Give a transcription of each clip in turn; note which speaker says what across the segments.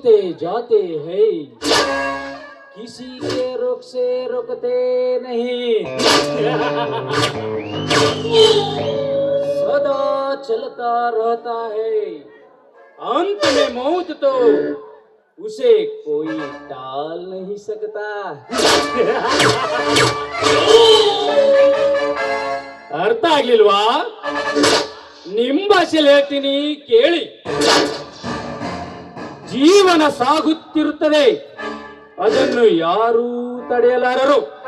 Speaker 1: पूछते जाते हैं किसी के रुख से रुकते नहीं सदा चलता रहता है अंत में मौत तो उसे कोई टाल नहीं सकता ಅರ್ಥ ಆಗ್ಲಿಲ್ವಾ ನಿಮ್ ಭಾಷೆಯಲ್ಲಿ ಹೇಳ್ತೀನಿ ಕೇಳಿ ಜೀವನ ಸಾಗುತ್ತಿರುತ್ತದೆ. ಅದನ್ನು ಯಾರೂ ತಡೆಯಲಾರರು.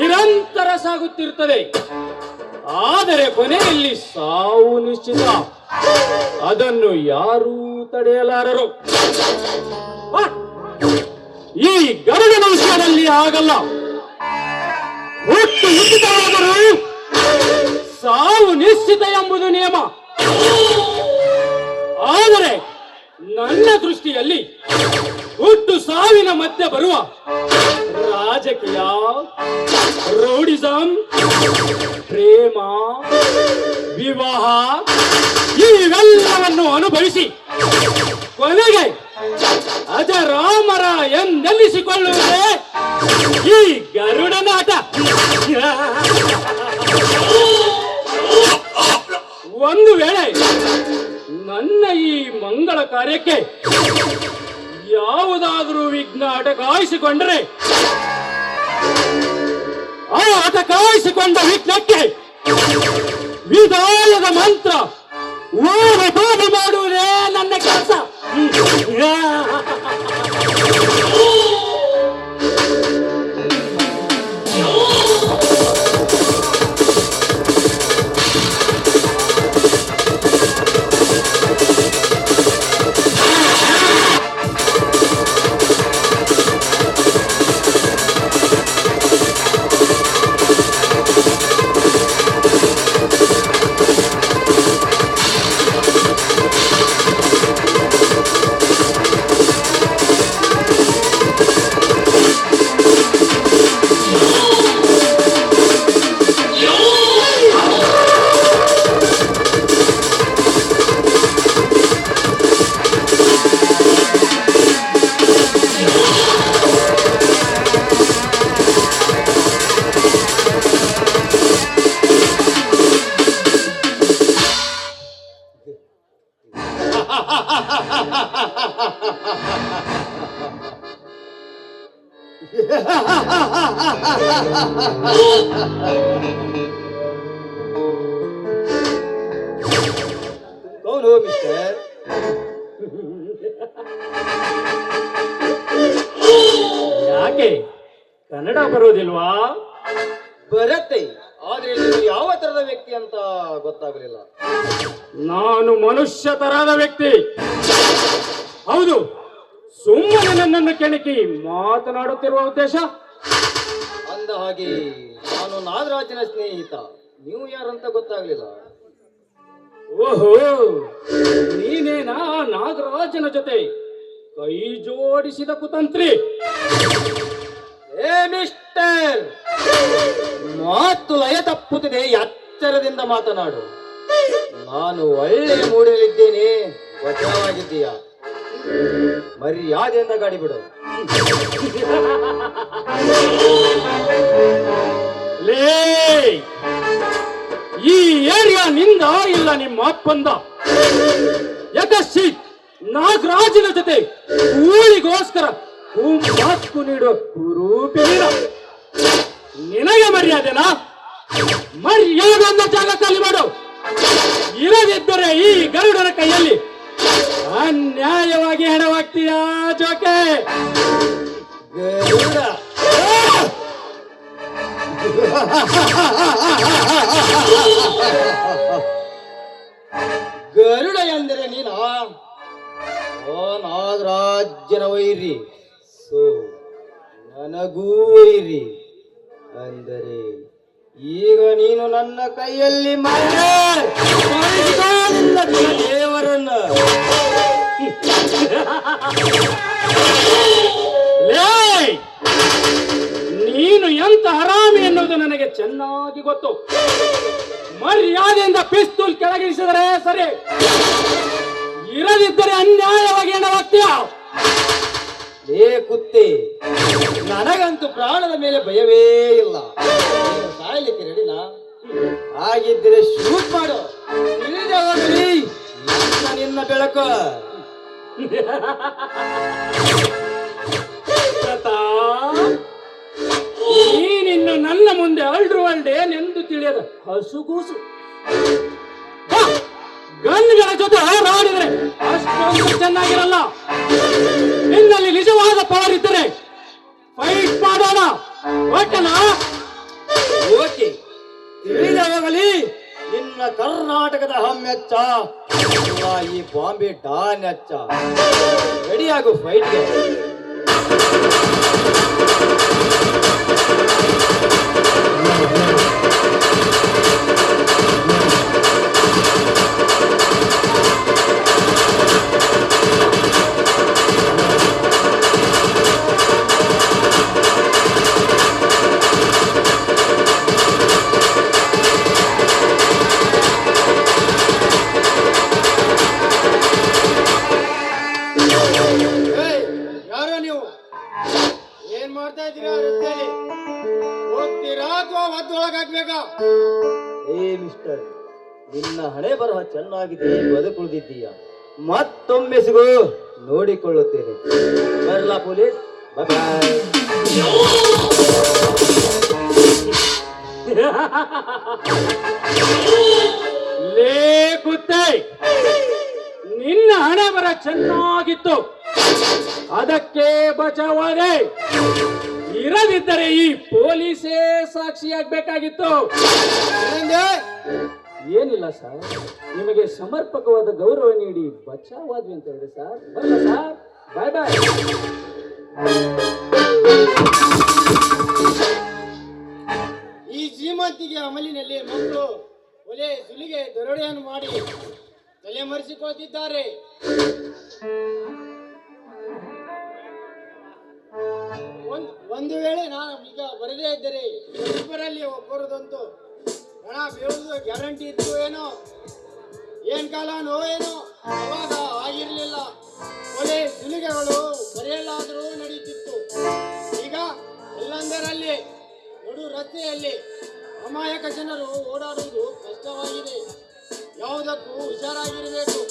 Speaker 1: ನಿರಂತರ ಸಾಗುತ್ತಿರುತ್ತದೆ. ಆದರೆ ಕೊನೆಯಲ್ಲಿ ಸಾವು ನಿಶ್ಚಿತ. ಅದನ್ನು ಯಾರೂ ತಡೆಯಲಾರರು. ಈ ಗರುಡನ ವಿಷಯದಲ್ಲಿ ಆಗಲ್ಲ ಹುಟ್ಟು ಹುಟ್ಟಿದವಾದರೂ ಸಾವು ನಿಶ್ಚಿತ ಎಂಬುದು ನಿಯಮ. ಆದರೆ ನನ್ನ ದೃಷ್ಟಿಯಲ್ಲಿ ಹುಟ್ಟು ಸಾವಿನ ಮಧ್ಯೆ ಬರುವ ರಾಜಕೀಯ ರೌಡಿಸಂ ಪ್ರೇಮ, ವಿವಾಹ, ಇವೆಲ್ಲವನ್ನು ಅನುಭವಿಸಿ ಕೊನೆಗೆ ಅಜರಾಮರ ಎಂದೆಲ್ಲಿಸಿಕೊಳ್ಳುವುದೇ ಈ ಗರುಡನಾಟ ಮಂಗಳ ಕಾರ್ಯಕ್ಕೆ ಯಾವುದಾದರೂ ವಿಘ್ನ ಅಟಕಾಯಿಸಿಕೊಂಡರೆ ಆ ಅಟಕಾಯಿಸಿಕೊಂಡ ವಿಘ್ನಕ್ಕೆ ವಿದಾಯದ ಮಂತ್ರ
Speaker 2: Don't
Speaker 1: ಯಾಕೆ ಕನ್ನಡ ಬರೋದಿಲ್ವಾ?
Speaker 2: ಬರತ್ತೆ. ಆದ್ರೆ ನೀವು ಯಾವ ತರದ ವ್ಯಕ್ತಿ ಅಂತ ಗೊತ್ತಾಗಲಿಲ್ಲ.
Speaker 1: ನಾನು ಮನುಷ್ಯ ತರಹದ ವ್ಯಕ್ತಿ. ಹೌದು ಸುಮ್ಮನೆ ನನ್ನನ್ನು ಕೆಣಕಿ ಮಾತನಾಡುತ್ತಿರುವ ಉದ್ದೇಶ?
Speaker 2: ಅಂದ ಹಾಗೆ ನಾನು ನಾಗರಾಜನ ಸ್ನೇಹಿತ. ನೀವು ಯಾರಂತ ಗೊತ್ತಾಗ್ಲಿಲ್ಲ.
Speaker 1: ಓಹೋ ನೀನೇನಾ ನಾಗರಾಜನ ಜೊತೆ ಕೈ ಜೋಡಿಸಿದ ಕುತಂತ್ರಿ?
Speaker 2: ಏ ಮಿಸ್ಟರ್ ಮಾತು ಲಯ ತಪ್ಪುತ್ತಿದೆ ಎಚ್ಚರದಿಂದ ಮಾತನಾಡು. ನಾನು ಒಳ್ಳೆಯ ಮೂಡಿಯಲ್ಲಿದ್ದೇನೆ ವಚನವಾಗಿದ್ದೀಯ ಮರ್ಯಾದೆಯಿಂದ ಗಾಡಿ ಬಿಡು.
Speaker 1: ಈ ಏರಿಯಾ ನಿಂದ ಇಲ್ಲ ನಿಮ್ಮ ಅಪ್ಪಂದ. ಯಕಶ್ಚಿ ನಾಗರಾಜನ ಜೊತೆ ಊಳಿಗೋಸ್ಕರ ಮಾತು ನೀಡುವ ಕುರೂಪಿನ ನಿನಗೆ ಮರ್ಯಾದೆನಾ? ಮರ್ಯಾದೆಯಿಂದ ಜಾಗ ಖಾಲಿ ಮಾಡು. ಇರದಿದ್ದರೆ ಈ ಗರುಡನ ಕೈಯಲ್ಲಿ ಅನ್ಯಾಯವಾಗಿ ಹೆಣವಾಗ್ತೀಯಾ ಜೋಕೆ?
Speaker 2: ಗರುಡ. ಗರುಡ ಎಂದರೆ ನೀನ? ಓ ನಾಗರಾಜನ ವೈರಿ. ಸೋ, ನನಗೂ ವೈರಿ. ಅಂದರೆ ಈಗ ನೀನು ನನ್ನ ಕೈಯಲ್ಲಿ ದೇವರನ್ನ!
Speaker 1: ನೀನು ಎಂತ ಹರಾಮಿ ಎನ್ನುವುದು ನನಗೆ ಚೆನ್ನಾಗಿ ಗೊತ್ತು. ಮರ್ಯಾದೆಯಿಂದ ಪಿಸ್ತೂಲ್ ಕೆಳಗಿಳಿಸಿದರೆ ಸರಿ. ಇರದಿದ್ದರೆ ಅನ್ಯಾಯವಾಗಿ ಏನಾಗ್ತೀಯ
Speaker 2: ಏ ಕುತ್ತೆ ನನಗಂತೂ ಪ್ರಾಣದ ಮೇಲೆ ಭಯವೇ ಇಲ್ಲ. ಸಾಯ್ಲಿಕ್ಕೆ ರೆಡಿನಾ ಹಾಗಿದ್ದರೆ ಶೂಟ್ ಮಾಡು. ನಿನ್ನ ಬೆಳಕು.
Speaker 1: ನೀನಿನ್ನು ನನ್ನ ಮುಂದೆ ಅಲ್ಡ್ರು ಅಲ್ಡೇನೆಂದು ತಿಳಿಯದ ಹಸುಗೂಸು. ಗನ್ಗಳ ಜೊತೆ ಹಾಡಿದ್ರೆ ಅಷ್ಟೊಂದು ಚೆನ್ನಾಗಿರಲ್ಲ. ನಿನ್ನಲ್ಲಿ ನಿಜವಾದ ಪವರ್ ಇದ್ದರೆ ಮಾಡೋಣ ಓಕೆನಾ
Speaker 2: ಓಕೆ. ತಿಳಿದಾಗಲಿ ನಿನ್ನ ಕರ್ನಾಟಕದ ಹಮ್ಮೆಚ್ಚ ಈ ಬಾಂಬೆ ಡಾನ್ ಅಚ್ಚ. ರೆಡಿಯಾಗು ಫೈಟ್ಗೆ
Speaker 3: ಮಾಡ್ತಾ ಇದ್ದೀರಾ ರಸ್ತೆಯಲ್ಲಿ ಹೋಗ್ತೀರಾ ಅಥವಾ ಒದ್ದೊಳಗಾಗ್ಬೇಕಾ?
Speaker 2: ಏ ಮಿಸ್ಟರ್ ನಿನ್ನ ಹಣೆ ಬರಹ ಚೆನ್ನಾಗಿದೆ ಬದುಕುಳಿದಿದ್ದೀಯ? ಮತ್ತೊಮ್ಮೆ ಸಿಗು ನೋಡಿಕೊಳ್ಳುತ್ತೇನೆ. ಬರಲಾ ಪೊಲೀಸ್ ಬಾಯ್
Speaker 1: ಲೇ ಕುತ್ತೆ ನಿನ್ನ ಹಣೆ ಬರ ಚೆನ್ನಾಗಿತ್ತು. ಅದಕ್ಕೆ ಬಚಾವಾದೆ ಇರದಿದ್ದರೆ ಈ ಪೊಲೀಸೇ ಸಾಕ್ಷಿಯಾಗಬೇಕಾಗಿತ್ತು? ಏನಿಲ್ಲ ಸರ್ ನಿಮಗೆ ಸಮರ್ಪಕವಾದ ಗೌರವ ನೀಡಿ ಬಚಾವಾದ್ವಿ ಅಂತ ಹೇಳಿ ಸರ್. ಸರ್ ಬಾಯ್ ಬಾಯ್
Speaker 3: ಈ ಶ್ರೀಮಂತಿಗೆ ಅಮಲಿನಲ್ಲಿ ಮಕ್ಕಳು ಒಲೆ ಸುಲಿಗೆ ದರೋಡೆಯನ್ನು ಮಾಡಿ ತಲೆಮರೆಸಿಕೊಳ್ತಿದ್ದಾರೆ ಒಂದು ವೇಳೆ ನಾನು ಈಗ ಬರದೇ ಇದ್ದರೆ ಇಬ್ಬರಲ್ಲಿ ಬರೋದಂತೂ ಹಣ ಬೀಳುವುದು ಗ್ಯಾರಂಟಿ ಇತ್ತು ಏನೋ? ಏನ್ ಕಾಲ ನೋವೇನೋ ಅವಾಗ ಆಗಿರಲಿಲ್ಲ. ಕೊಲೆ ಸುಲಿಗೆಗಳು ಬರೆಯಲ್ಲಾದರೂ ನಡೀತಿತ್ತು ಈಗ ಎಲ್ಲಂದರಲ್ಲಿ ನಡು ರಸ್ತೆಯಲ್ಲಿ ಅಮಾಯಕ ಜನರು ಓಡಾಡುವುದು ಕಷ್ಟವಾಗಿದೆ. ಯಾವುದಕ್ಕೂ ಹುಷಾರಾಗಿರಬೇಕು.